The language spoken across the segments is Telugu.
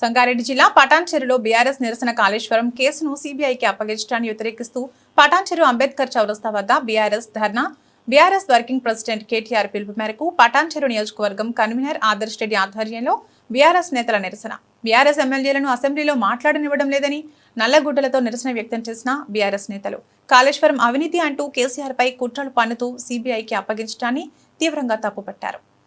సంగారెడ్డి జిల్లా పటాన్చెరులో బీఆర్ఎస్ నిరసన కాళేశ్వరం కేసును సీబీఐకి అప్పగించడాన్ని వ్యతిరేకిస్తూ పటాన్చెరు అంబేద్కర్ చౌరస్తా వద్ద బీఆర్ఎస్ ధర్నా. బీఆర్ఎస్ వర్కింగ్ ప్రెసిడెంట్ కేటీఆర్ పిలుపు మేరకు పటాన్చెరు నియోజకవర్గం కన్వీనర్ ఆదర్శ్ రెడ్డి ఆధ్వర్యంలో బీఆర్ఎస్ నేతల నిరసన. బీఆర్ఎస్ ఎమ్మెల్యేలను అసెంబ్లీలో మాట్లాడనివ్వడం లేదని నల్లగుడ్డలతో నిరసన వ్యక్తం చేసిన బీఆర్ఎస్ నేతలు. కాళేశ్వరం అవినీతి అంటూ కేసీఆర్ పై కుట్రలు పన్నుతూ సీబీఐకి అప్పగించడాన్ని తీవ్రంగా తప్పుపట్టారు.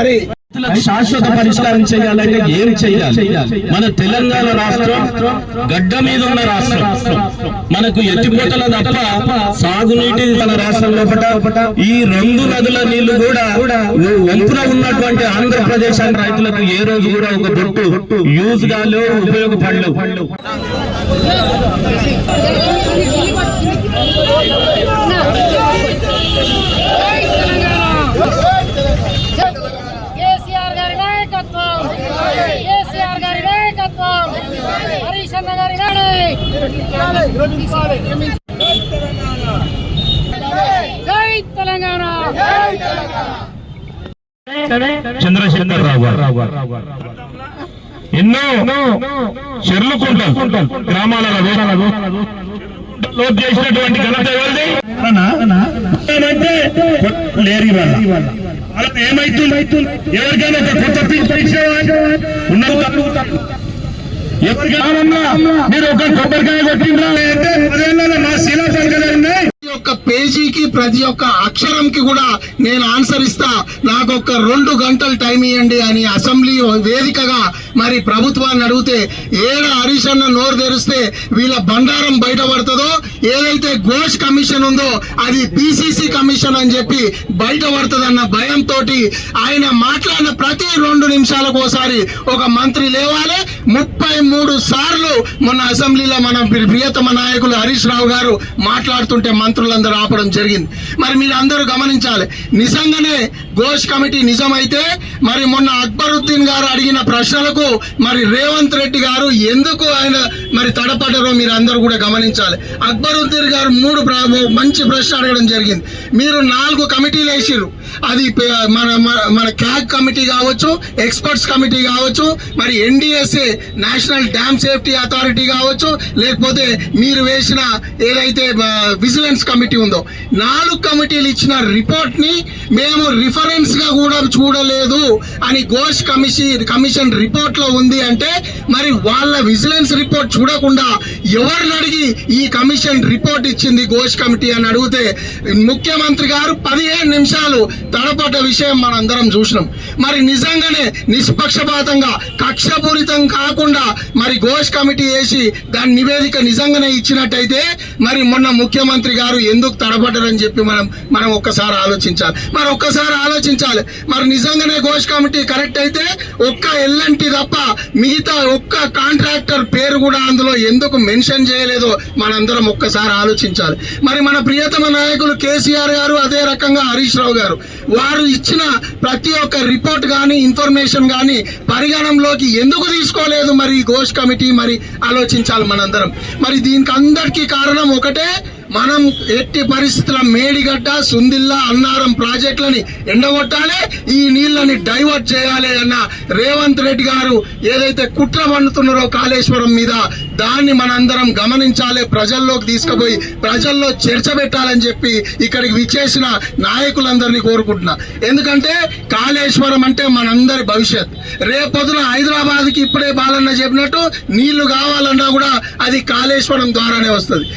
మరి శాశ్వత పరిష్కారం చేయాలంటే ఏం చేయాలి? మన తెలంగాణ రాష్ట్రం గడ్డ మీద ఉన్న రాష్ట్రం. మనకు ఎత్తిపోతల తప్ప సాగునీటి మన రాష్ట్రం లోపల ఈ రెండు నదుల నీళ్ళు కూడా వంపున ఉన్నటువంటి ఆంధ్రప్రదేశ్ రైతులకు ఏ రోజు కూడా ఒక బొట్టు యూజ్ గాలో ఉపయోగపడలేవు కేసీఆర్ గారి నాయకత్వం కేసీఆర్ గారి నాయకత్వం హరీష్ అన్న గారి జై తెలంగాణ చంద్రశేఖర్ రావు ఎన్నో చెర్లు కుంటాం గ్రామాల లోడ్ చేసినటువంటి ఘనత ఎవరిది? లేరు ఇవాళ. వాళ్ళకి ఏమైతుంది? ఎవరికైనా ఒక కొత్త పిచ్చి ఉన్నది ఎవరికైనా మీరు ఒక కొబ్బరికాయ కొట్టిండ్రా? అంటే ఉన్నాయి ప్రతి ఒక్క పేజీకి ప్రతి ఒక్క అక్షరంకి కూడా నేను ఆన్సర్ ఇస్తా. నాకు ఒక రెండు గంటలు టైం ఇవ్వండి అని అసెంబ్లీ వేదికగా మరి ప్రభుత్వాన్ని అడిగితే ఏడ హరీష్ అన్న నోరు తెరిస్తే వీళ్ళ బండారం బయటపడుతుందో ఏదైతే ఘోష్ కమిషన్ ఉందో అది పిసిసి కమిషన్ అని చెప్పి బయటపడుతుందన్న భయంతో ఆయన మాట్లాడిన ప్రతి రెండు నిమిషాలకు ఒకసారి ఒక మంత్రి లేవాలి. ముప్పై మూడు సార్లు మొన్న అసెంబ్లీలో మన ప్రియతమ నాయకులు హరీష్ రావు గారు మాట్లాడుతుంటే మంత్రులందరూ ఆపడం జరిగింది. మరి మీరు అందరూ గమనించాలి. నిజంగానే ఘోష్ కమిటీ నిజమైతే మరి మొన్న అక్బరుద్దీన్ గారు అడిగిన ప్రశ్నలకు మరి రేవంత్ రెడ్డి గారు ఎందుకు ఆయన మరి తడపడ్డారో మీరు అందరూ కూడా గమనించాలి. అక్బరుద్దీన్ గారు మూడు మంచి ప్రశ్న అడగడం జరిగింది. మీరు నాలుగు కమిటీలు వేసిర్రు. అది మన మన- మన క్యాగ్ కమిటీ కావచ్చు ఎక్స్పర్ట్స్ కమిటీ కావచ్చు మరి NDSA national dam safety authority కావచ్చు లేకపోతే మీరు వేసిన ఏదైతే విజిలెన్స్ కమిటీ ఉందో. నాలుగు కమిటీలు ఇచ్చిన రిపోర్ట్ని మేము రిఫరెన్స్గా కూడా చూడలేదు అని ఘోష్ కమిషన్ కమిషన్ రిపోర్ట్లో ఉంది అంటే మరి వాళ్ళ విజిలెన్స్ రిపోర్ట్ చూడకుండా ఎవరిని అడిగి ఈ కమిషన్ రిపోర్ట్ ఇచ్చింది ఘోష్ కమిటీ అని అడిగితే ముఖ్యమంత్రి గారు పదిహేను నిమిషాలు తడపడ్డ విషయం మనందరం చూసినాం. మరి నిజంగానే నిష్పక్షపాతంగా కక్షపూరితం కాకుండా మరి ఘోష్ కమిటీ వేసి దాని నివేదిక నిజంగానే ఇచ్చినట్టయితే మరి మొన్న ముఖ్యమంత్రి గారు ఎందుకు తడబడ్డారని చెప్పి మనం మనం ఒక్కసారి ఆలోచించాలి. మరి ఒక్కసారి ఆలోచించాలి. మరి నిజంగానే ఘోష్ కమిటీ కరెక్ట్ అయితే ఒక్క ఎల్లంటి తప్ప మిగతా ఒక్క కాంట్రాక్టర్ పేరు కూడా అందులో ఎందుకు మెన్షన్ చేయలేదో మనందరం ఒక్కసారి ఆలోచించాలి. మరి మన ప్రియతమ నాయకులు కేసీఆర్ గారు అదే రకంగా హరీష్ రావు గారు వారు ఇచ్చిన ప్రతి ఒక్క రిపోర్ట్ కానీ ఇన్ఫర్మేషన్ కానీ పరిగణంలోకి ఎందుకు తీసుకోలేదు మరి ఘోష్ కమిటీ? మరి ఆలోచించాలి మనందరం. మరి దీనికి అందరికీ కారణం ఒకటే మనం ఎట్టి పరిస్థితుల మేడిగడ్డ సుందిల్లా అన్నారం ప్రాజెక్టులని ఎండగొట్టాలి ఈ నీళ్ళని డైవర్ట్ చేయాలి అన్న రేవంత్ రెడ్డి గారు ఏదైతే కుట్ర పండుతున్నారో కాళేశ్వరం మీద దాన్ని మనందరం గమనించాలి ప్రజల్లోకి తీసుకుపోయి ప్రజల్లో చర్చ పెట్టాలని చెప్పి ఇక్కడికి విచ్చేసిన నాయకులందరినీ కోరుకుంటున్నా. ఎందుకంటే కాళేశ్వరం అంటే మనందరి భవిష్యత్. రేపొద్దున హైదరాబాద్కి ఇప్పుడే బాలన్న చెప్పినట్టు నీళ్ళు కావాలన్నా కూడా అది కాళేశ్వరం ద్వారానే వస్తుంది.